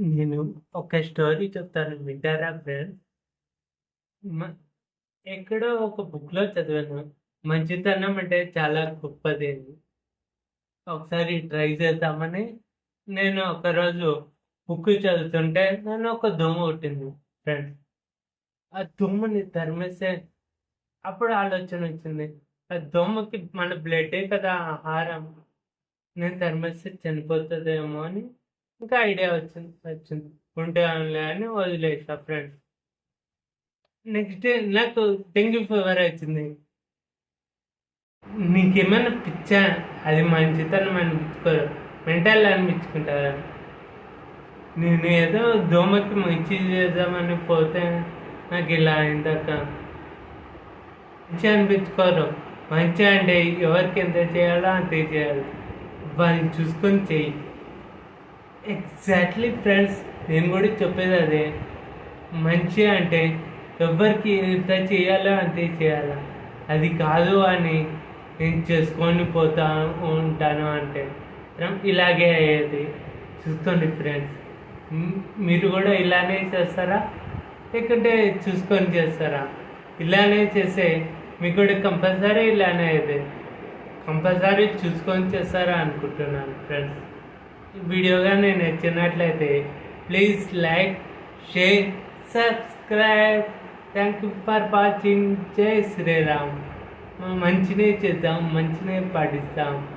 నేను ఒక స్టోరీ చెప్తాను వింటారా ఫ్రెండ్స్? ఎక్కడో ఒక బుక్‌లో చదివాను. మంచితనం అంటే చాలా గొప్పది ఒకసారి ట్రై చేద్దామని నేను ఒకరోజు బుక్ చదువుతుంటే నన్ను ఒక దోమ కొట్టింది ఫ్రెండ్స్. ఆ దోమని తరిమేస్తే అప్పుడు ఆలోచన వచ్చింది. ఆ దోమకి మన బ్లడ్డే కదా ఆహారం. నేను తరిమేస్తే చనిపోతుందేమో అని ఇంకా ఐడియా వచ్చింది వచ్చింది. ఉంటానులే అని వదిలేసా ఫ్రెండ్స్. నెక్స్ట్ డే నాకు డెంగ్యూ ఫీవర్ వచ్చింది. నీకేమైనా పిచ్చా? అది మంచితనం అనిపించుకోరు. మెంటల్ అనిపించుకుంటారా? నేను ఏదో దోమకి మంచి చేద్దామని పోతే నాకు ఇలా అయిందాక మంచి అనిపించుకోరు. మంచి అంటే ఎవరికి ఎంత చేయాలో అంతే చేయాలి. వాళ్ళని చూసుకొని చెయ్యి. ఎగ్జాక్ట్‌లీ ఫ్రెండ్స్ నేను కూడా చెప్పేది అదే. మంచి అంటే ఎవ్వరికి ఎంత చేయాలో అంతే చేయాలా. అది కాదు అని నేను చేసుకొని పోతా ఉంటాను అంటే ఇలాగే అయ్యేది. చూసుకోండి ఫ్రెండ్స్. మీరు కూడా ఇలానే చేస్తారా? లేకుంటే చూసుకొని చేస్తారా? ఇలానే చేస్తే మీకు కూడా కంపల్సరీ ఇలానే అయ్యేది. కంపల్సరీ చూసుకొని చేస్తారా అనుకుంటున్నాను ఫ్రెండ్స్. వీడియో కానీ నచ్చినట్లయితే please like, share, subscribe. Thank you for watching. జై శ్రీరామ్. మంచినే చేద్దాం. మంచినే పాటిస్తాం.